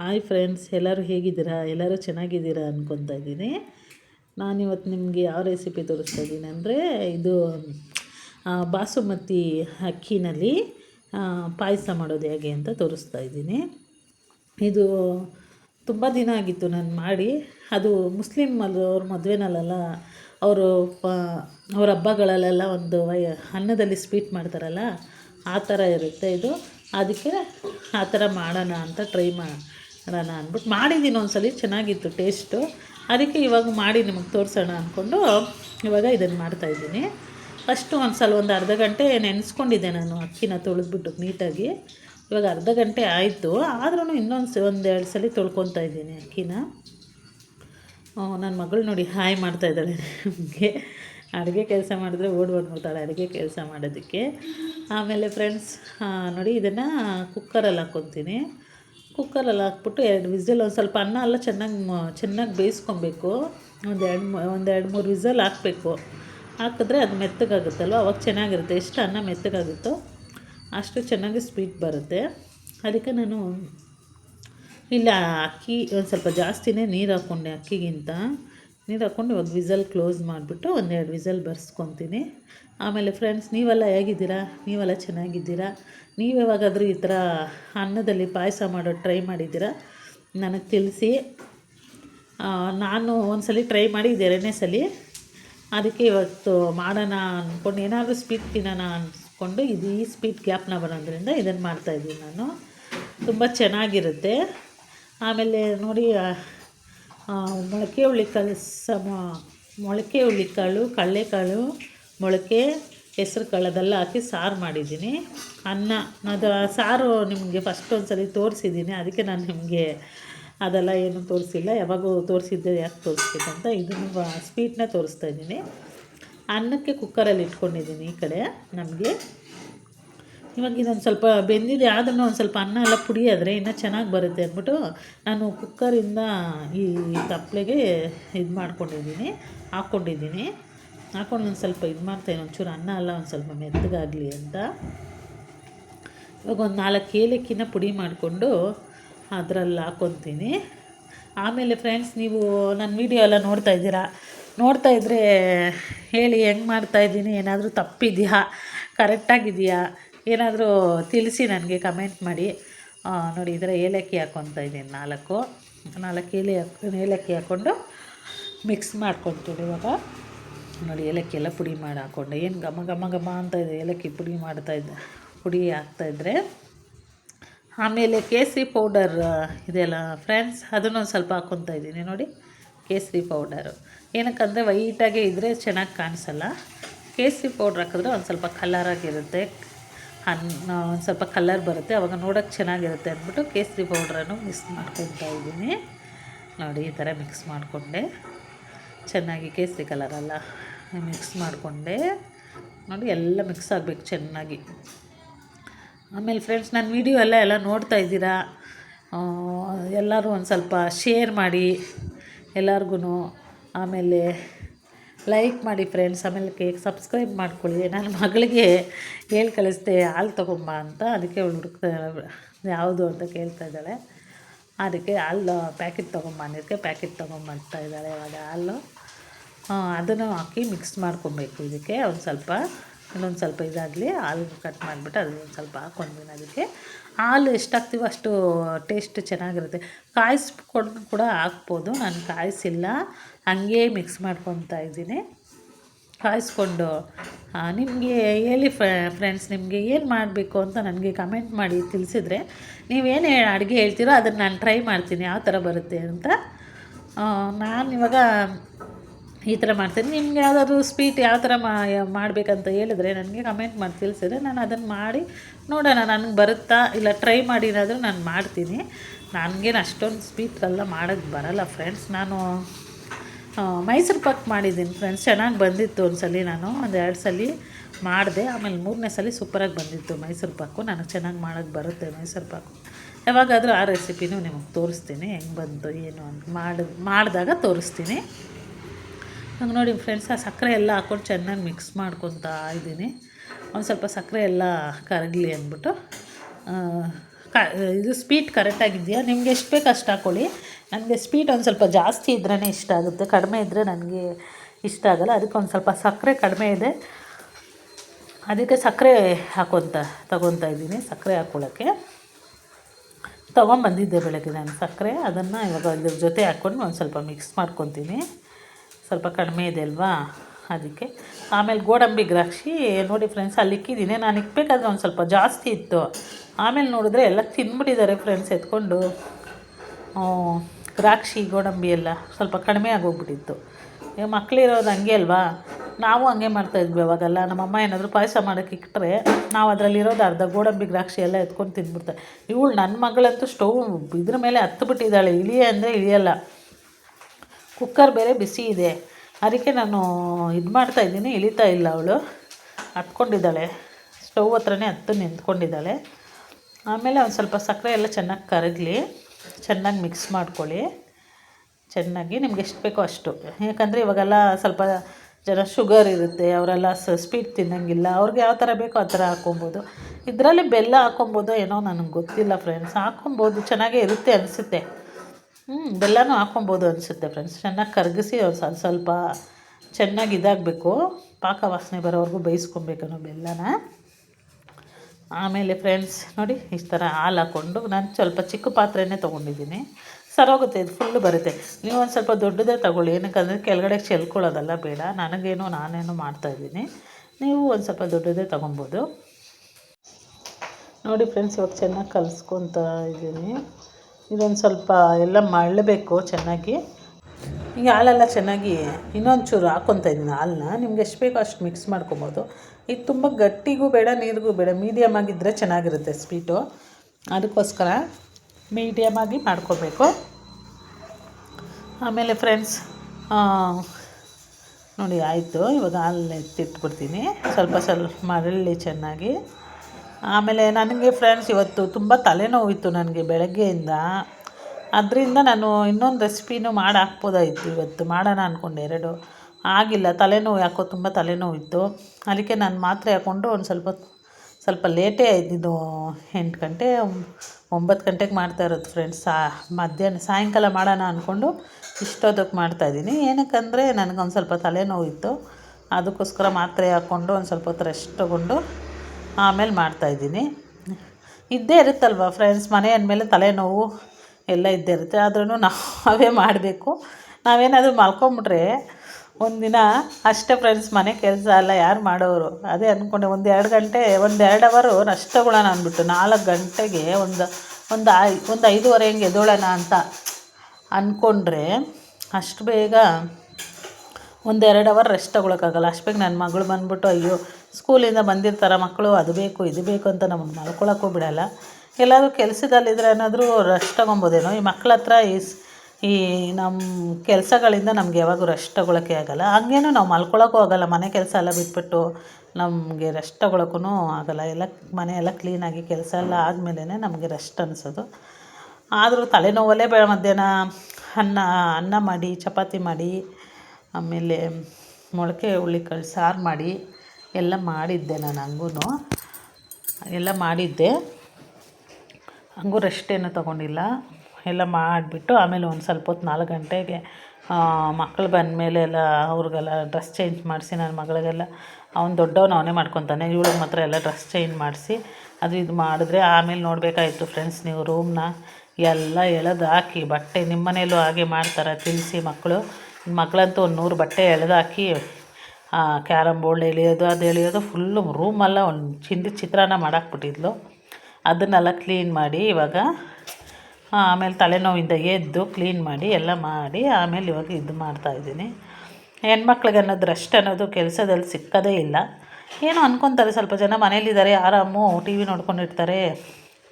Hi friends, ಎಲ್ಲರೂ ಹೇಗಿದ್ದೀರಾ? ಎಲ್ಲರೂ ಚೆನ್ನಾಗಿದ್ದೀರಾ ಅಂದ್ಕೊತಾ ಇದ್ದೀನಿ. ನಾನಿವತ್ತು ನಿಮಗೆ ಯಾವ ರೆಸಿಪಿ ತೋರಿಸ್ತಾ ಇದ್ದೀನಿ ಅಂದರೆ, ಇದು ಬಾಸುಮತಿ ಅಕ್ಕಿನಲ್ಲಿ ಪಾಯಸ ಮಾಡೋದು ಹೇಗೆ ಅಂತ ತೋರಿಸ್ತಾ ಇದ್ದೀನಿ. ಇದು ತುಂಬ ದಿನ ಆಗಿತ್ತು ನಾನು ಮಾಡಿ. ಅದು ಮುಸ್ಲಿಮ್ ಅವ್ರ ಮದುವೆನಲ್ಲೆಲ್ಲ ಅವರು ಅವ್ರ ಹಬ್ಬಗಳಲ್ಲೆಲ್ಲ ಒಂದು ವಯ ಅನ್ನದಲ್ಲಿ ಸ್ವೀಟ್ ಮಾಡ್ತಾರಲ್ಲ, ಆ ಥರ ಇರುತ್ತೆ ಇದು. ಅದಕ್ಕೆ ಆ ಥರ ಮಾಡೋಣ ಅಂತ ಟ್ರೈ ಮಾಡೋಣ ಅಂದ್ಬಿಟ್ಟು ಮಾಡಿದ್ದೀನಿ ಒಂದ್ಸಲಿ, ಚೆನ್ನಾಗಿತ್ತು ಟೇಸ್ಟು. ಅದಕ್ಕೆ ಇವಾಗ ಮಾಡಿ ನಿಮಗೆ ತೋರಿಸೋಣ ಅಂದ್ಕೊಂಡು ಇವಾಗ ಇದನ್ನು ಮಾಡ್ತಾಯಿದ್ದೀನಿ ಫಸ್ಟು ಒಂದು ಸಲ ಒಂದು ಅರ್ಧ ಗಂಟೆ ನೆನೆಸ್ಕೊಂಡಿದ್ದೆ ನಾನು ಅಕ್ಕಿನ ತೊಳೆದ್ಬಿಟ್ಟು ನೀಟಾಗಿ. ಇವಾಗ ಅರ್ಧ ಗಂಟೆ ಆಯಿತು. ಆದ್ರೂ ಇನ್ನೊಂದು ಸ ಎರಡು ಸಲ ತೊಳ್ಕೊತಾ ಇದ್ದೀನಿ ಅಕ್ಕಿನ. ನನ್ನ ಮಗಳು ನೋಡಿ ಹಾಯ್ ಮಾಡ್ತಾ ಇದ್ದಾಳೆ ನಮಗೆ. ಅಡುಗೆ ಕೆಲಸ ಮಾಡಿದ್ರೆ ಓಡ್ ಹೋಗ್ತಾಳೆ ಅಡುಗೆ ಕೆಲಸ ಮಾಡೋದಕ್ಕೆ. ಆಮೇಲೆ ಫ್ರೆಂಡ್ಸ್ ನೋಡಿ ಇದನ್ನು ಕುಕ್ಕರಲ್ಲಿ ಹಾಕ್ಕೊತೀನಿ ಕುಕ್ಕರಲ್ಲಿ ಹಾಕ್ಬಿಟ್ಟು ಎರಡು ವಿಸಲ್, ಒಂದು ಸ್ವಲ್ಪ ಅನ್ನ ಎಲ್ಲ ಚೆನ್ನಾಗಿ ಚೆನ್ನಾಗಿ ಬೇಯಿಸ್ಕೊಬೇಕು. ಒಂದು ಎರಡು ಒಂದು ಎರಡು ಮೂರು ವಿಸಲ್ ಹಾಕಬೇಕು. ಹಾಕಿದ್ರೆ ಅದು ಮೆತ್ತಗಾಗುತ್ತಲ್ವ? ಅವಾಗ ಚೆನ್ನಾಗಿರುತ್ತೆ. ಎಷ್ಟು ಅನ್ನ ಮೆತ್ತಗಾಗುತ್ತೋ ಅಷ್ಟು ಚೆನ್ನಾಗಿ ಸ್ವೀಟ್ ಬರುತ್ತೆ. ಅದಕ್ಕೆ ನಾನು ಇಲ್ಲ, ಅಕ್ಕಿ, ಒಂದು ಸ್ವಲ್ಪ ಜಾಸ್ತಿನೇ ನೀರು ಹಾಕ್ಕೊಂಡೆ ಅಕ್ಕಿಗಿಂತ. ನೀರು ಹಾಕ್ಕೊಂಡು ಇವಾಗ ವಿಸಲ್ ಕ್ಲೋಸ್ ಮಾಡಿಬಿಟ್ಟು ಒಂದೆರಡು ವಿಸಲ್ ಬರ್ಸ್ಕೊತೀನಿ. ಆಮೇಲೆ ಫ್ರೆಂಡ್ಸ್, ನೀವೆಲ್ಲ ಹೇಗಿದ್ದೀರಾ? ನೀವೆಲ್ಲ ಚೆನ್ನಾಗಿದ್ದೀರಾ? ನೀವು ಯಾವಾಗಾದರೂ ಈ ಥರ ಅನ್ನದಲ್ಲಿ ಪಾಯಸ ಮಾಡೋ ಟ್ರೈ ಮಾಡಿದ್ದೀರಾ? ನನಗೆ ತಿಳಿಸಿ. ನಾನು ಒಂದ್ಸಲಿ ಟ್ರೈ ಮಾಡಿದ್ದೆ ಎರಡನೇ ಸಲ. ಅದಕ್ಕೆ ಇವತ್ತು ಮಾಡೋಣ ಅಂದ್ಕೊಂಡು ಏನಾದರೂ ಸ್ಪೀಡ್ ತಿನ್ನೋಣ ಅಂದ್ಕೊಂಡು ಇದು ಈ ಸ್ಪೀಡ್ ಗ್ಯಾಪ್ನ ಬರೋದ್ರಿಂದ ಇದನ್ನು ಮಾಡ್ತಾಯಿದ್ದೀನಿ ನಾನು. ತುಂಬ ಚೆನ್ನಾಗಿರುತ್ತೆ. ಆಮೇಲೆ ನೋಡಿ ಮೊಳಕೆ ಹುರುಳಿಕಾಳು ಸಮ ಮೊಳಕೆ ಹುಳ್ಳಿಕಾಳು ಕಡಲೆಕಾಳು ಮೊಳಕೆ, ಹೆಸ್ರು ಕಾಳು ಅದೆಲ್ಲ ಹಾಕಿ ಸಾರು ಮಾಡಿದ್ದೀನಿ. ಅನ್ನ, ಅದು ಸಾರು ನಿಮಗೆ ಫಸ್ಟ್ ಒಂದು ಸಲ ತೋರಿಸಿದ್ದೀನಿ. ಅದಕ್ಕೆ ನಾನು ನಿಮಗೆ ಅದೆಲ್ಲ ಏನು ತೋರಿಸಿಲ್ಲ. ಯಾವಾಗೂ ತೋರಿಸಿದ್ದೆ ಯಾಕೆ ತೋರಿಸ್ಬೇಕಂತ ಇದನ್ನು ಸ್ವೀಟ್ನ ತೋರಿಸ್ತಾ ಇದ್ದೀನಿ. ಅನ್ನಕ್ಕೆ ಕುಕ್ಕರಲ್ಲಿ ಇಟ್ಕೊಂಡಿದ್ದೀನಿ ಈ ಕಡೆ ನಮಗೆ. ಇವಾಗ ಇದೊಂದು ಸ್ವಲ್ಪ ಬೆಂದಿದೆ, ಆದ್ರೂ ಒಂದು ಸ್ವಲ್ಪ ಅನ್ನ ಎಲ್ಲ ಪುಡಿ ಆದರೆ ಇನ್ನೂ ಚೆನ್ನಾಗಿ ಬರುತ್ತೆ ಅಂದ್ಬಿಟ್ಟು ನಾನು ಕುಕ್ಕರಿಂದ ಈ ತಪ್ಪಲೆಗೆ ಇದು ಮಾಡ್ಕೊಂಡಿದ್ದೀನಿ, ಹಾಕ್ಕೊಂಡಿದ್ದೀನಿ. ಹಾಕ್ಕೊಂಡು ಒಂದು ಸ್ವಲ್ಪ ಇದು ಮಾಡ್ತಾಯಿದ್ದೀನಿ ಒಂಚೂರು ಅನ್ನ ಎಲ್ಲ ಒಂದು ಸ್ವಲ್ಪ ಮೆತ್ತಗಾಗಲಿ ಅಂತ. ಇವಾಗ ಒಂದು ನಾಲ್ಕು ಏಲಕ್ಕಿನ ಪುಡಿ ಮಾಡಿಕೊಂಡು ಅದರಲ್ಲಿ ಹಾಕ್ಕೊತೀನಿ ಆಮೇಲೆ ಫ್ರೆಂಡ್ಸ್ ನೀವು ನನ್ನ ವೀಡಿಯೋ ಎಲ್ಲ ನೋಡ್ತಾ ಇದ್ದೀರಾ? ನೋಡ್ತಾ ಇದ್ದರೆ ಹೇಳಿ, ಹೆಂಗೆ ಮಾಡ್ತಾಯಿದ್ದೀನಿ ಏನಾದರೂ ತಪ್ಪಿದೆಯಾ? ಕರೆಕ್ಟಾಗಿದೆಯಾ ಏನಾದರೂ ತಿಳಿಸಿ ನನಗೆ ಕಮೆಂಟ್ ಮಾಡಿ. ನೋಡಿ ಇದರ ಏಲಕ್ಕಿ ಹಾಕ್ಕೊತಾ ಇದ್ದೀನಿ ನಾಲ್ಕು. ನಾಲ್ಕು ಏಲಿ ಏಲಕ್ಕಿ ಹಾಕ್ಕೊಂಡು ಮಿಕ್ಸ್ ಮಾಡ್ಕೊತೀನಿ ಇವಾಗ. ನೋಡಿ, ಏಲಕ್ಕಿ ಎಲ್ಲ ಪುಡಿ ಮಾಡಿ ಹಾಕ್ಕೊಂಡು. ಏನು ಘಮ ಘಮ ಘಮ ಅಂತ ಇದೆ, ಏಲಕ್ಕಿ ಪುಡಿ ಮಾಡ್ತಾ ಇದ್ದೆ, ಪುಡಿ ಹಾಕ್ತಾಯಿದ್ರೆ ಆಮೇಲೆ ಕೇಸರಿ ಪೌಡರ್ ಇದೆಯಲ್ಲ ಫ್ರೆಂಡ್ಸ್ ಅದನ್ನು ಒಂದು ಸ್ವಲ್ಪ ಹಾಕ್ಕೊತಾ ಇದ್ದೀನಿ ನೋಡಿ. ಕೇಸರಿ ಪೌಡರು. ಏನಕ್ಕಂದರೆ ವೈಟಾಗೆ ಇದ್ದರೆ ಚೆನ್ನಾಗಿ ಕಾಣಿಸಲ್ಲ. ಕೇಸರಿ ಪೌಡ್ರ್ ಹಾಕಿದ್ರೆ ಒಂದು ಸ್ವಲ್ಪ ಕಲರಾಗಿರುತ್ತೆ ಅನ್ನ ಒಂದು ಸ್ವಲ್ಪ ಕಲರ್ ಬರುತ್ತೆ. ಅವಾಗ ನೋಡೋಕ್ಕೆ ಚೆನ್ನಾಗಿರುತ್ತೆ ಅಂದ್ಬಿಟ್ಟು ಕೇಸರಿ ಪೌಡ್ರನ್ನು ಮಿಕ್ಸ್ ಮಾಡ್ಕೊತಾ ಇದ್ದೀನಿ. ನೋಡಿ, ಈ ಥರ ಮಿಕ್ಸ್ ಮಾಡಿಕೊಂಡೆ. ಚೆನ್ನಾಗಿ ಕೇಸರಿ ಕಲರಲ್ಲ ಮಿಕ್ಸ್ ಮಾಡಿಕೊಂಡೆ. ನೋಡಿ, ಎಲ್ಲ ಮಿಕ್ಸ್ ಆಗಬೇಕು ಚೆನ್ನಾಗಿ. ಆಮೇಲೆ ಫ್ರೆಂಡ್ಸ್ ನನ್ನ ವೀಡಿಯೋ ಎಲ್ಲ ಎಲ್ಲ ನೋಡ್ತಾ ಇದ್ದೀರಾ? ಎಲ್ಲರೂ ಒಂದು ಸ್ವಲ್ಪ ಶೇರ್ ಮಾಡಿ ಎಲ್ಲರಿಗೂ ಆಮೇಲೆ ಲೈಕ್ ಮಾಡಿ ಫ್ರೆಂಡ್ಸ್ ಆಮೇಲೆ ಕೇಕ್ ಸಬ್ಸ್ಕ್ರೈಬ್ ಮಾಡ್ಕೊಳ್ಳಿ. ನನ್ನ ಮಗಳಿಗೆ ಹೇಳಿ ಕಳಿಸ್ದೆ, ಹಾಲು ತೊಗೊಂಬ ಅಂತ. ಅದಕ್ಕೆ ಅವಳು ಹುಡುಕ್ತಾ ಯಾವುದು ಅಂತ ಕೇಳ್ತಾ ಇದ್ದಾಳೆ. ಅದಕ್ಕೆ ಹಾಲು ಪ್ಯಾಕೆಟ್ ತೊಗೊಂಬಂದಿದ್ದಕ್ಕೆ ಪ್ಯಾಕೆಟ್ ತೊಗೊಂಬರ್ತಾ ಇದ್ದಾಳೆ ಹಾಲು. ಅದನ್ನು ಹಾಕಿ ಮಿಕ್ಸ್ ಮಾಡ್ಕೊಬೇಕು. ಇದಕ್ಕೆ ಒಂದು ಸ್ವಲ್ಪ ಇನ್ನೊಂದು ಸ್ವಲ್ಪ ಇದಾಗಲಿ, ಹಾಲು ಕಟ್ ಮಾಡಿಬಿಟ್ಟು ಅದನ್ನ ಸ್ವಲ್ಪ ಹಾಕ್ಕೊಂಡ್ಬಿನಿ ಅದಕ್ಕೆ. ಹಾಲು ಎಷ್ಟು ಹಾಕ್ತೀವೋ ಅಷ್ಟು ಟೇಸ್ಟ್ ಚೆನ್ನಾಗಿರುತ್ತೆ. ಕಾಯಿಸ್ಕೊಂಡು ಕೂಡ ಹಾಕ್ಬೋದು, ನಾನು ಕಾಯಿಸಿಲ್ಲ. ಹಂಗೆ ಮಿಕ್ಸ್ ಮಾಡ್ಕೊತಾ ಇದ್ದೀನಿ. ಕಾಯಿಸ್ಕೊಂಡು ನಿಮಗೆ ಹೇಳಿ ಫ್ರೆಂಡ್ಸ್ ನಿಮಗೆ ಏನು ಮಾಡಬೇಕು ಅಂತ ನನಗೆ ಕಮೆಂಟ್ ಮಾಡಿ ತಿಳಿಸಿದ್ರೆ, ನೀವೇನು ಅಡುಗೆ ಹೇಳ್ತೀರೋ ಅದನ್ನು ನಾನು ಟ್ರೈ ಮಾಡ್ತೀನಿ ಯಾವ ಥರ ಬರುತ್ತೆ ಅಂತ. ನಾನು ಇವಾಗ ಈ ಥರ ಮಾಡ್ತೀನಿ. ನಿಮ್ಗೆ ಯಾವುದಾದ್ರು ಸ್ವೀಟ್ ಯಾವ ಥರ ಮಾಡಬೇಕಂತ ಹೇಳಿದ್ರೆ ನನಗೆ ಕಮೆಂಟ್ ಮಾಡಿ ತಿಳಿಸಿದ್ರೆ ನಾನು ಅದನ್ನು ಮಾಡಿ ನೋಡೋಣ, ನನಗೆ ಬರುತ್ತಾ ಇಲ್ಲ ಟ್ರೈ ಮಾಡಿನಾದರೂ ನಾನು ಮಾಡ್ತೀನಿ. ನನಗೇನು ಅಷ್ಟೊಂದು ಸ್ವೀಟ್ಗೆಲ್ಲ ಮಾಡೋಕ್ಕೆ ಬರಲ್ಲ ಫ್ರೆಂಡ್ಸ್ ನಾನು ಮೈಸೂರು ಪಾಕ್ ಮಾಡಿದ್ದೀನಿ ಫ್ರೆಂಡ್ಸ್ ಚೆನ್ನಾಗಿ ಬಂದಿತ್ತು ಒಂದು ಸಲ ನಾನು ಒಂದು ಎರಡು ಸಲ ಮಾಡಿದೆ. ಆಮೇಲೆ ಮೂರನೇ ಸಲ ಸೂಪರಾಗಿ ಬಂದಿತ್ತು ಮೈಸೂರು ಪಾಕು. ನನಗೆ ಚೆನ್ನಾಗಿ ಮಾಡೋಕ್ಕೆ ಬರುತ್ತೆ ಮೈಸೂರು ಪಾಕು. ಯಾವಾಗಾದರೂ ಆ ರೆಸಿಪಿನೂ ನಿಮಗೆ ತೋರಿಸ್ತೀನಿ. ಹೆಂಗೆ ಬಂತು, ಏನು ಅಂತ ಮಾಡಿ, ಮಾಡಿದಾಗ ತೋರಿಸ್ತೀನಿ. ನಂಗೆ ನೋಡಿ ಫ್ರೆಂಡ್ಸ್ ಆ ಸಕ್ಕರೆ ಎಲ್ಲ ಹಾಕ್ಕೊಂಡು ಚೆನ್ನಾಗಿ ಮಿಕ್ಸ್ ಮಾಡ್ಕೊತಾ ಇದ್ದೀನಿ. ಒಂದು ಸ್ವಲ್ಪ ಸಕ್ಕರೆ ಎಲ್ಲ ಕರಗಲಿ ಅಂದ್ಬಿಟ್ಟು. ಕ, ಇದು ಸ್ವೀಟ್ ಕರೆಕ್ಟಾಗಿದೆಯಾ ನಿಮ್ಗೆ ಎಷ್ಟು ಬೇಕು ಅಷ್ಟು ಹಾಕ್ಕೊಳ್ಳಿ ನನಗೆ ಸ್ವೀಟ್ ಒಂದು ಸ್ವಲ್ಪ ಜಾಸ್ತಿ ಇದ್ರೇ ಇಷ್ಟ ಆಗುತ್ತೆ. ಕಡಿಮೆ ಇದ್ದರೆ ನನಗೆ ಇಷ್ಟ ಆಗಲ್ಲ. ಅದಕ್ಕೆ ಒಂದು ಸ್ವಲ್ಪ ಸಕ್ಕರೆ ಕಡಿಮೆ ಇದೆ. ಅದಕ್ಕೆ ಸಕ್ಕರೆ ಹಾಕೊತ, ತಗೊತಾ ಇದ್ದೀನಿ, ಸಕ್ಕರೆ ಹಾಕ್ಕೊಳ್ಳೋಕ್ಕೆ ತೊಗೊಂಬಂದಿದ್ದೆ ಬೆಳಗ್ಗೆ ನಾನು ಸಕ್ಕರೆ. ಅದನ್ನು ಇವಾಗ ಇದ್ರ ಜೊತೆ ಹಾಕ್ಕೊಂಡು ಒಂದು ಸ್ವಲ್ಪ ಮಿಕ್ಸ್ ಮಾಡ್ಕೊತೀನಿ. ಸ್ವಲ್ಪ ಕಡಿಮೆ ಇದೆ ಅಲ್ವಾ? ಅದಕ್ಕೆ. ಆಮೇಲೆ ಗೋಡಂಬಿ ದ್ರಾಕ್ಷಿ, ನೋಡಿ ಫ್ರೆಂಡ್ಸ್ ಅಲ್ಲಿ ಇಕ್ಕಿದ್ದೀನಿ. ನಾನು ಇಕ್ಬೇಕಾದ್ರೆ ಒಂದು ಸ್ವಲ್ಪ ಜಾಸ್ತಿ ಇತ್ತು. ಆಮೇಲೆ ನೋಡಿದ್ರೆ ಎಲ್ಲ ತಿಂದ್ಬಿಟ್ಟಿದ್ದಾರೆ ಫ್ರೆಂಡ್ಸ್ ಎತ್ಕೊಂಡು. ದ್ರಾಕ್ಷಿ, ಗೋಡಂಬಿ ಎಲ್ಲ ಸ್ವಲ್ಪ ಕಡಿಮೆ ಆಗೋಗ್ಬಿಟ್ಟಿತ್ತು. ಈಗ ಮಕ್ಕಳಿರೋದು ಹಂಗೆ ಅಲ್ವಾ? ನಾವು ಹಂಗೆ ಮಾಡ್ತಾಯಿದ್ವಿ ಅವಾಗೆಲ್ಲ. ನಮ್ಮಮ್ಮ ಏನಾದರೂ ಪಾಯಸ ಮಾಡೋಕ್ಕೆ ಇಟ್ಟರೆ ನಾವು ಅದರಲ್ಲಿರೋದು ಅರ್ಧ ಗೋಡಂಬಿ ದ್ರಾಕ್ಷಿ ಎಲ್ಲ ಎತ್ಕೊಂಡು ತಿಂದ್ಬಿಡ್ತಾರೆ ಇವಳು ನನ್ನ ಮಗಳಂತೂ ಸ್ಟೌವ್ ಇದ್ರ ಮೇಲೆ ಹತ್ತು ಬಿಟ್ಟಿದ್ದಾಳೆ ಇಳಿಯ ಅಂದರೆ ಇಳಿಯಲ್ಲ. ಕುಕ್ಕರ್ ಬೇರೆ ಬಿಸಿ ಇದೆ. ಅದಕ್ಕೆ ನಾನು ಇದು ಮಾಡ್ತಾಯಿದ್ದೀನಿ ಇಳಿತಾ ಇಲ್ಲ ಅವಳು. ಹತ್ಕೊಂಡಿದ್ದಾಳೆ. ಸ್ಟವ್ ಹತ್ರನೇ ಹತ್ತು ನಿಂತ್ಕೊಂಡಿದ್ದಾಳೆ. ಆಮೇಲೆ ಒಂದು ಸ್ವಲ್ಪ ಸಕ್ಕರೆ ಎಲ್ಲ ಚೆನ್ನಾಗಿ ಕರಗಲಿ. ಚೆನ್ನಾಗಿ ಮಿಕ್ಸ್ ಮಾಡ್ಕೊಳ್ಳಿ. ಚೆನ್ನಾಗಿ ನಿಮ್ಗೆ ಎಷ್ಟು ಬೇಕೋ ಅಷ್ಟು. ಯಾಕಂದರೆ ಇವಾಗೆಲ್ಲ ಸ್ವಲ್ಪ ಜನ ಶುಗರ್ ಇರುತ್ತೆ. ಅವರೆಲ್ಲ ಸ್ವೀಟ್ ತಿನ್ನೋಂಗಿಲ್ಲ. ಅವ್ರಿಗೆ ಯಾವ ಥರ ಬೇಕೋ ಆ ಥರ ಹಾಕ್ಕೊಬೋದು. ಇದರಲ್ಲಿ ಬೆಲ್ಲ ಹಾಕ್ಕೊಬೋದು ಏನೋ ನನಗೆ ಗೊತ್ತಿಲ್ಲ ಫ್ರೆಂಡ್ಸ್ ಹಾಕ್ಕೊಬೋದು. ಚೆನ್ನಾಗೇ ಇರುತ್ತೆ ಅನಿಸುತ್ತೆ. ಹ್ಞೂ ಬೆಲ್ಲನೂ ಹಾಕ್ಕೊಬೋದು ಅನಿಸುತ್ತೆ ಫ್ರೆಂಡ್ಸ್ ಚೆನ್ನಾಗಿ ಕರಗಿಸಿ ಒಂದು ಸ್ವಲ್ಪ ಸ್ವಲ್ಪ ಚೆನ್ನಾಗಿ ಇದಾಗಬೇಕು. ಪಾಕ ವಾಸನೆ ಬರೋವರೆಗೂ ಬೇಯಿಸ್ಕೊಬೇಕನ್ನೋ ಬೆಲ್ಲನ. ಆಮೇಲೆ ಫ್ರೆಂಡ್ಸ್ ನೋಡಿ ಇಷ್ಟು ಥರ ಹಾಲು ಹಾಕ್ಕೊಂಡು ನಾನು ಸ್ವಲ್ಪ ಚಿಕ್ಕ ಪಾತ್ರೆನೇ ತೊಗೊಂಡಿದ್ದೀನಿ. ಸರೋಗುತ್ತೆ, ಇದು ಫುಲ್ಲು ಬರುತ್ತೆ. ನೀವು ಒಂದು ಸ್ವಲ್ಪ ದೊಡ್ಡದೇ ತಗೊಳ್ಳಿ. ಏನಕ್ಕಂದರೆ ಕೆಳಗಡೆ ಚೆಲ್ಕೊಳ್ಳೋದಲ್ಲ ಬೇಡ. ನನಗೇನು, ನಾನೇನೋ ಮಾಡ್ತಾಯಿದ್ದೀನಿ ನೀವು ಒಂದು ಸ್ವಲ್ಪ ದೊಡ್ಡದೇ ತೊಗೊಬೋದು. ನೋಡಿ ಫ್ರೆಂಡ್ಸ್ ಇವಾಗ ಚೆನ್ನಾಗಿ ಕಲಿಸ್ಕೊತಾ ಇದ್ದೀನಿ. ಇದೊಂದು ಸ್ವಲ್ಪ ಎಲ್ಲ ಮಳ್ಳಬೇಕು ಚೆನ್ನಾಗಿ. ಈಗ ಹಾಲೆಲ್ಲ ಚೆನ್ನಾಗಿ ಇನ್ನೊಂದು ಚೂರು ಹಾಕ್ಕೊತ ಇದ್ದೀನಿ ಹಾಲನ್ನ ನಿಮ್ಗೆ ಎಷ್ಟು ಬೇಕೋ ಅಷ್ಟು ಮಿಕ್ಸ್ ಮಾಡ್ಕೊಬೋದು. ಇದು ತುಂಬ ಗಟ್ಟಿಗೂ ಬೇಡ, ನೀರಿಗೂ ಬೇಡ. ಮೀಡಿಯಮ್ ಆಗಿದ್ದರೆ ಚೆನ್ನಾಗಿರುತ್ತೆ ಸ್ವೀಟು. ಅದಕ್ಕೋಸ್ಕರ ಮೀಡಿಯಮ್ ಆಗಿ ಮಾಡ್ಕೋಬೇಕು. ಆಮೇಲೆ ಫ್ರೆಂಡ್ಸ್ ನೋಡಿ ಆಯಿತು. ಇವಾಗ ಹಾಲು ಎತ್ತಿಟ್ಬಿಡ್ತೀನಿ. ಸ್ವಲ್ಪ ಸ್ವಲ್ಪ ಮರಳಿ ಚೆನ್ನಾಗಿ ಆಮೇಲೆ ನನಗೆ ಫ್ರೆಂಡ್ಸ್ ಇವತ್ತು ತುಂಬ ತಲೆನೋವಿತ್ತು ನನಗೆ ಬೆಳಗ್ಗೆಯಿಂದ. ಅದರಿಂದ ನಾನು ಇನ್ನೊಂದು ರೆಸಿಪಿನೂ ಮಾಡಿ ಹಾಕ್ಬೋದಾಯಿತು ಇವತ್ತು, ಮಾಡೋಣ ಅಂದ್ಕೊಂಡೆ ಎರಡು. ಆಗಿಲ್ಲ, ತಲೆನೋವು ಯಾಕೋ ತುಂಬ ತಲೆನೋವಿತ್ತು. ಅದಕ್ಕೆ ನಾನು ಮಾತ್ರೆ ಹಾಕ್ಕೊಂಡು ಒಂದು ಸ್ವಲ್ಪ ಸ್ವಲ್ಪ ಲೇಟೇ ಆಯ್ತಿದ್ದು ಎಂಟು ಗಂಟೆ, ಒಂಬತ್ತು ಗಂಟೆಗೆ ಮಾಡ್ತಾ ಇರೋದು ಫ್ರೆಂಡ್ಸ್ ಸಾ, ಮಧ್ಯಾಹ್ನ, ಸಾಯಂಕಾಲ ಮಾಡೋಣ ಅಂದ್ಕೊಂಡು ಇಷ್ಟೊತ್ತಕ್ಕೆ ಮಾಡ್ತಾಯಿದ್ದೀನಿ ಏನಕ್ಕಂದರೆ, ನನಗೊಂದು ಸ್ವಲ್ಪ ತಲೆನೋವಿತ್ತು. ಅದಕ್ಕೋಸ್ಕರ ಮಾತ್ರೆ ಹಾಕ್ಕೊಂಡು ಒಂದು ಸ್ವಲ್ಪ ಹೊತ್ತು ರೆಸ್ಟ್ ತೊಗೊಂಡು ಆಮೇಲೆ ಮಾಡ್ತಾಯಿದ್ದೀನಿ ಇದ್ದೇ ಇರುತ್ತಲ್ವ ಫ್ರೆಂಡ್ಸ್ ಮನೆ ಅಂದಮೇಲೆ ತಲೆನೋವು ಎಲ್ಲ ಇದ್ದೇ ಇರುತ್ತೆ. ಆದ್ರೂ ನಾವೇ ಮಾಡಬೇಕು. ನಾವೇನಾದರೂ ಮಲ್ಕೊಂಬಿಟ್ರೆ ಒಂದಿನ ಅಷ್ಟೇ ಫ್ರೆಂಡ್ಸ್ ಮನೆ ಕೆಲಸ ಅಲ್ಲ ಯಾರು ಮಾಡೋರು? ಅದೇ ಅಂದ್ಕೊಂಡೆ ಒಂದು ಎರಡು ಗಂಟೆ, ಒಂದು ಎರಡು ಅವರು ನಷ್ಟಗಳನ್ನ ಅಂದ್ಬಿಟ್ಟು ನಾಲ್ಕು ಗಂಟೆಗೆ ಒಂದು ಒಂದು ಐ, ಒಂದು ಐದೂವರೆ ಹೆಂಗೆ ಎದ್ದೋಳೋಣ ಅಂತ ಅಂದ್ಕೊಂಡ್ರೆ ಅಷ್ಟು ಬೇಗ ಒಂದು ಎರಡು ಅವರ್ ರೆಸ್ಟ್ ತೊಗೊಳಕ್ಕಾಗಲ್ಲ. ಅಷ್ಟು ಬೇಗ ನನ್ನ ಮಗಳು ಬಂದ್ಬಿಟ್ಟು, ಅಯ್ಯೋ ಸ್ಕೂಲಿಂದ ಬಂದಿರ್ತಾರೆ ಮಕ್ಕಳು, ಅದು ಬೇಕು, ಇದು ಬೇಕು ಅಂತ ನಮ್ಗೆ ಮಲ್ಕೊಳಕ್ಕೂ ಬಿಡೋಲ್ಲ ಎಲ್ಲಾದರೂ ಕೆಲಸದಲ್ಲಿದ್ರೆ ಏನಾದರೂ ರೆಸ್ಟ್ ತೊಗೊಬೋದೇನೋ. ಈ ಮಕ್ಕಳ ಹತ್ರ ಈ ಈ ನಮ್ಮ ಕೆಲಸಗಳಿಂದ ನಮ್ಗೆ ಯಾವಾಗೂ ರೆಸ್ಟ್ ತೊಗೊಳಕ್ಕೆ ಆಗೋಲ್ಲ. ಹಂಗೇನು ನಾವು ಮಲ್ಕೊಳ್ಳೋಕ್ಕೂ ಆಗೋಲ್ಲ. ಮನೆ ಕೆಲಸ ಎಲ್ಲ ಬಿಟ್ಬಿಟ್ಟು ನಮಗೆ ರೆಸ್ಟ್ ತೊಗೊಳಕ್ಕೂ ಆಗೋಲ್ಲ. ಎಲ್ಲ, ಮನೆ ಎಲ್ಲ ಕ್ಲೀನಾಗಿ ಕೆಲಸ ಎಲ್ಲ ಆದಮೇಲೆ ನಮಗೆ ರೆಸ್ಟ್ ಅನಿಸೋದು. ಆದರೂ ತಲೆನೋವಲ್ಲೇ ಬೆ ಮಧ್ಯಾಹ್ನ ಅನ್ನ ಅನ್ನ ಮಾಡಿ, ಚಪಾತಿ ಮಾಡಿ ಆಮೇಲೆ ಮೊಳಕೆ ಹುಳ್ಳಿಕಾಳು ಸಾರು ಮಾಡಿ ಎಲ್ಲ ಮಾಡಿದ್ದೆ ನಾನು ಹಂಗೂ ಎಲ್ಲ ಮಾಡಿದ್ದೆ. ಹಂಗೂ ರೆಸ್ಟ್ ಏನು ತೊಗೊಂಡಿಲ್ಲ. ಎಲ್ಲ ಮಾಡಿಬಿಟ್ಟು ಆಮೇಲೆ ಒಂದು ಸ್ವಲ್ಪ ಹೊತ್ತು ನಾಲ್ಕು ಗಂಟೆಗೆ ಮಕ್ಕಳು ಬಂದಮೇಲೆ ಎಲ್ಲ ಅವ್ರಿಗೆಲ್ಲ ಡ್ರೆಸ್ ಚೇಂಜ್ ಮಾಡಿಸಿ, ನನ್ನ ಮಗಳಿಗೆಲ್ಲ, ಅವ್ನು ದೊಡ್ಡವನು ಅವನೇ ಮಾಡ್ಕೊತಾನೆ, ಇವಳಿಗೆ ಮಾತ್ರ ಎಲ್ಲ ಡ್ರೆಸ್ ಚೇಂಜ್ ಮಾಡಿಸಿ, ಅದು ಇದು ಮಾಡಿದ್ರೆ ಆಮೇಲೆ ನೋಡಬೇಕಾಯ್ತು ಫ್ರೆಂಡ್ಸ್ ನೀವು ರೂಮ್ನ ಎಲ್ಲ ಎಳೆದು ಹಾಕಿ, ಬಟ್ಟೆ ಮನೇಲೂ ಹಾಗೆ ಮಾಡ್ತಾರೆ ತಿಳಿಸಿ ಮಕ್ಕಳು. ಮಕ್ಕಳಂತೂ ಒಂದು ನೂರು ಬಟ್ಟೆ ಎಳೆದಾಕಿ ಕ್ಯಾರಮ್ ಬೋರ್ಡ್ ಎಳೆಯೋದು, ಅದು ಎಳೆಯೋದು ಫುಲ್ಲು ರೂಮೆಲ್ಲ ಒಂದು ಚಿಂದಿ ಚಿತ್ರಾನ್ನ ಮಾಡಾಕ್ಬಿಟ್ಟಿದ್ಲು. ಅದನ್ನೆಲ್ಲ ಕ್ಲೀನ್ ಮಾಡಿ ಇವಾಗ ಆಮೇಲೆ ತಲೆನೋವಿಂದ ಎದ್ದು ಕ್ಲೀನ್ ಮಾಡಿ ಎಲ್ಲ ಮಾಡಿ ಆಮೇಲೆ ಇವಾಗ ಇದು ಮಾಡ್ತಾಯಿದ್ದೀನಿ ಹೆಣ್ಮಕ್ಳಿಗೆ ಅನ್ನೋದು ರೆಸ್ಟ್ ಅನ್ನೋದು ಕೆಲಸದಲ್ಲಿ ಸಿಕ್ಕೋದೇ ಇಲ್ಲ. ಏನೋ ಅಂದ್ಕೊತಾರೆ ಸ್ವಲ್ಪ ಜನ ಮನೇಲಿದ್ದಾರೆ ಆರಾಮು ಟಿ ವಿ ನೋಡ್ಕೊಂಡಿರ್ತಾರೆ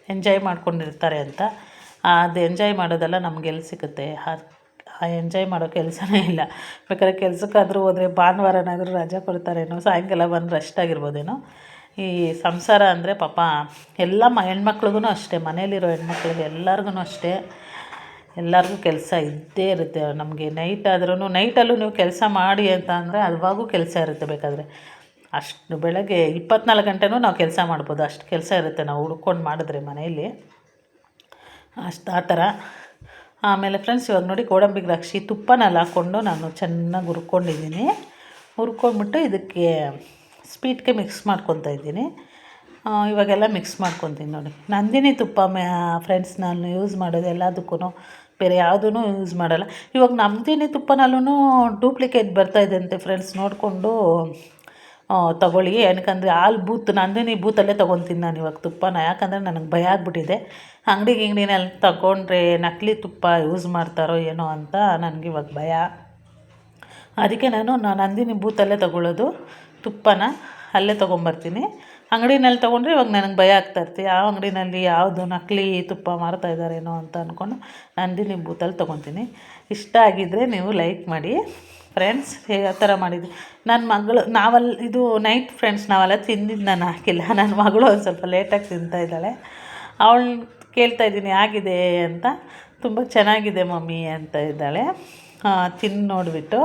ಎಂಜಾಯ್ ಮಾಡ್ಕೊಂಡಿರ್ತಾರೆ ಅಂತ. ಅದು ಎಂಜಾಯ್ ಮಾಡೋದೆಲ್ಲ ನಮ್ಗೆ ಎಲ್ಲಿ ಸಿಗುತ್ತೆ ಎಂಜಾಯ್ ಮಾಡೋ ಕೆಲಸನೇ ಇಲ್ಲ. ಬೇಕಾದ್ರೆ ಕೆಲ್ಸಕ್ಕಾದರೂ ಹೋದ್ರೆ ಭಾನುವಾರನಾದರೂ ರಜೆ ಕೊಡ್ತಾರೇನೋ, ಸಾಯಂಕಾಲ ಬಂದು ರೆಸ್ಟ್ ಆಗಿರ್ಬೋದೇನೋ. ಈ ಸಂಸಾರ ಅಂದರೆ ಪಾಪ ಎಲ್ಲ ಮ ಹೆಣ್ಮಕ್ಳಿಗೂ ಅಷ್ಟೇ ಮನೇಲಿರೋ ಹೆಣ್ಮಕ್ಳಿಗೆ ಎಲ್ಲರಿಗೂ ಅಷ್ಟೇ. ಎಲ್ಲರಿಗೂ ಕೆಲಸ ಇದ್ದೇ ಇರುತ್ತೆ. ನಮಗೆ ನೈಟ್ ಆದ್ರೂ ನೈಟಲ್ಲೂ ನೀವು ಕೆಲಸ ಮಾಡಿ ಅಂತ ಅಂದರೆ ಅಲ್ವಾಗೂ ಕೆಲಸ ಇರುತ್ತೆ ಬೇಕಾದರೆ. ಅಷ್ಟು ಬೆಳಗ್ಗೆ ಇಪ್ಪತ್ನಾಲ್ಕು ಗಂಟೆನೂ ನಾವು ಕೆಲಸ ಮಾಡ್ಬೋದು. ಅಷ್ಟು ಕೆಲಸ ಇರುತ್ತೆ. ನಾವು ಹುಡ್ಕೊಂಡು ಮಾಡಿದ್ರೆ ಮನೆಯಲ್ಲಿ. ಅಷ್ಟು ಆ ಥರ. ಆಮೇಲೆ ಫ್ರೆಂಡ್ಸ್ ಇವಾಗ ನೋಡಿ ಗೋಡಂಬಿ ದ್ರಾಕ್ಷಿ ತುಪ್ಪನಲ್ಲಿ ಹಾಕ್ಕೊಂಡು ನಾನು ಚೆನ್ನಾಗಿ ಹುರ್ಕೊಂಡಿದ್ದೀನಿ. ಹುರ್ಕೊಂಡ್ಬಿಟ್ಟು ಇದಕ್ಕೆ ಸ್ವೀಟ್ಗೆ ಮಿಕ್ಸ್ ಮಾಡ್ಕೊತಾ ಇದ್ದೀನಿ. ಇವಾಗೆಲ್ಲ ಮಿಕ್ಸ್ ಮಾಡ್ಕೊತೀನಿ ನೋಡಿ. ನಂದಿನಿ ತುಪ್ಪ ಫ್ರೆಂಡ್ಸ್ ನಾನು ಯೂಸ್ ಮಾಡೋದು ಎಲ್ಲದಕ್ಕೂ ಬೇರೆ ಯಾವುದೂ ಯೂಸ್ ಮಾಡಲ್ಲ. ಇವಾಗ ನಂದಿನಿ ತುಪ್ಪನಲ್ಲೂ ಡೂಪ್ಲಿಕೇಟ್ ಬರ್ತಾಯಿದೆ ಅಂತೆ ಫ್ರೆಂಡ್ಸ್ ನೋಡಿಕೊಂಡು. ತಗೊಳ್ಳಿ. ಏನಕ್ಕಂದರೆ ಹಾಲು ಬೂತ್, ನಂದಿನಿ ಬೂತಲ್ಲೇ ತೊಗೊತೀನಿ ನಾನು ಇವಾಗ ತುಪ್ಪನ. ಯಾಕಂದರೆ ನನಗೆ ಭಯ ಆಗಿಬಿಟ್ಟಿದೆ. ಅಂಗಡಿ ಗಿಂಗಡಿನಲ್ಲಿ ತಗೊಂಡ್ರೆ ನಕಲಿ ತುಪ್ಪ ಯೂಸ್ ಮಾಡ್ತಾರೋ ಏನೋ ಅಂತ ನನಗೆ ಇವಾಗ ಭಯ. ಅದಕ್ಕೆ ನಾನು ನಂದಿನಿ ಬೂತಲ್ಲೇ ತೊಗೊಳ್ಳೋದು ತುಪ್ಪನ. ಅಲ್ಲೇ ತೊಗೊಂಬರ್ತೀನಿ. ಅಂಗಡಿನಲ್ಲಿ ತೊಗೊಂಡ್ರೆ ಇವಾಗ ನನಗೆ ಭಯ ಆಗ್ತಾ ಆ ಅಂಗಡಿನಲ್ಲಿ ಯಾವುದು ನಕಲಿ ತುಪ್ಪ ಮಾರ್ತಾ ಇದ್ದಾರೇನೋ ಅಂತ ಅಂದ್ಕೊಂಡು ನಂದಿನಿ ಬೂತಲ್ಲಿ ತೊಗೊತೀನಿ. ಇಷ್ಟ ಆಗಿದ್ದರೆ ನೀವು ಲೈಕ್ ಮಾಡಿ. ಫ್ರೆಂಡ್ಸ್ ಹೇಗೆ ಆ ಥರ ಮಾಡಿದ್ವಿ. ನನ್ನ ಮಗಳು ನಾವಲ್ಲಿ ಇದು ನೈಟ್ ಫ್ರೆಂಡ್ಸ್ ನಾವೆಲ್ಲ ತಿಂದಿದ್ದು ನಾನು ಹಾಕಿಲ್ಲ. ನನ್ನ ಮಗಳು ಒಂದು ಸ್ವಲ್ಪ ಲೇಟಾಗಿ ತಿಂತಾ ಇದ್ದಾಳೆ. ಅವಳು ಕೇಳ್ತಾ ಇದ್ದೀನಿ ಆಗಿದೆ ಅಂತ? ತುಂಬ ಚೆನ್ನಾಗಿದೆ ಮಮ್ಮಿ, ಅಂತ ಇದ್ದಾಳೆ. ತಿಂದು ನೋಡಿಬಿಟ್ಟು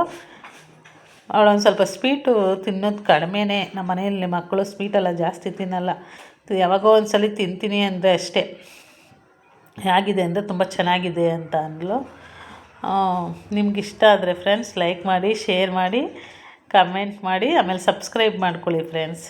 ಅವಳೊಂದು ಸ್ವಲ್ಪ ಸ್ವೀಟು ತಿನ್ನೋದು ಕಡಿಮೆನೇ. ನಮ್ಮ ಮನೆಯಲ್ಲಿ ಮಕ್ಕಳು ಸ್ವೀಟೆಲ್ಲ ಜಾಸ್ತಿ ತಿನ್ನಲ್ಲ. ಯಾವಾಗೋ ಒಂದು ಸಲ ತಿಂತೀನಿ ಅಂದರೆ ಅಷ್ಟೇ. ಹೇಗಿದೆ ಅಂದರೆ ತುಂಬ ಚೆನ್ನಾಗಿದೆ ಅಂತ ಅಂದ್ಲು. ನಿಮ್ಗೆ ಇಷ್ಟ ಆದರೆ ಫ್ರೆಂಡ್ಸ್ ಲೈಕ್ ಮಾಡಿ ಶೇರ್ ಮಾಡಿ ಕಮೆಂಟ್ ಮಾಡಿ ಆಮೇಲೆ ಸಬ್ಸ್ಕ್ರೈಬ್ ಮಾಡ್ಕೊಳ್ಳಿ ಫ್ರೆಂಡ್ಸ್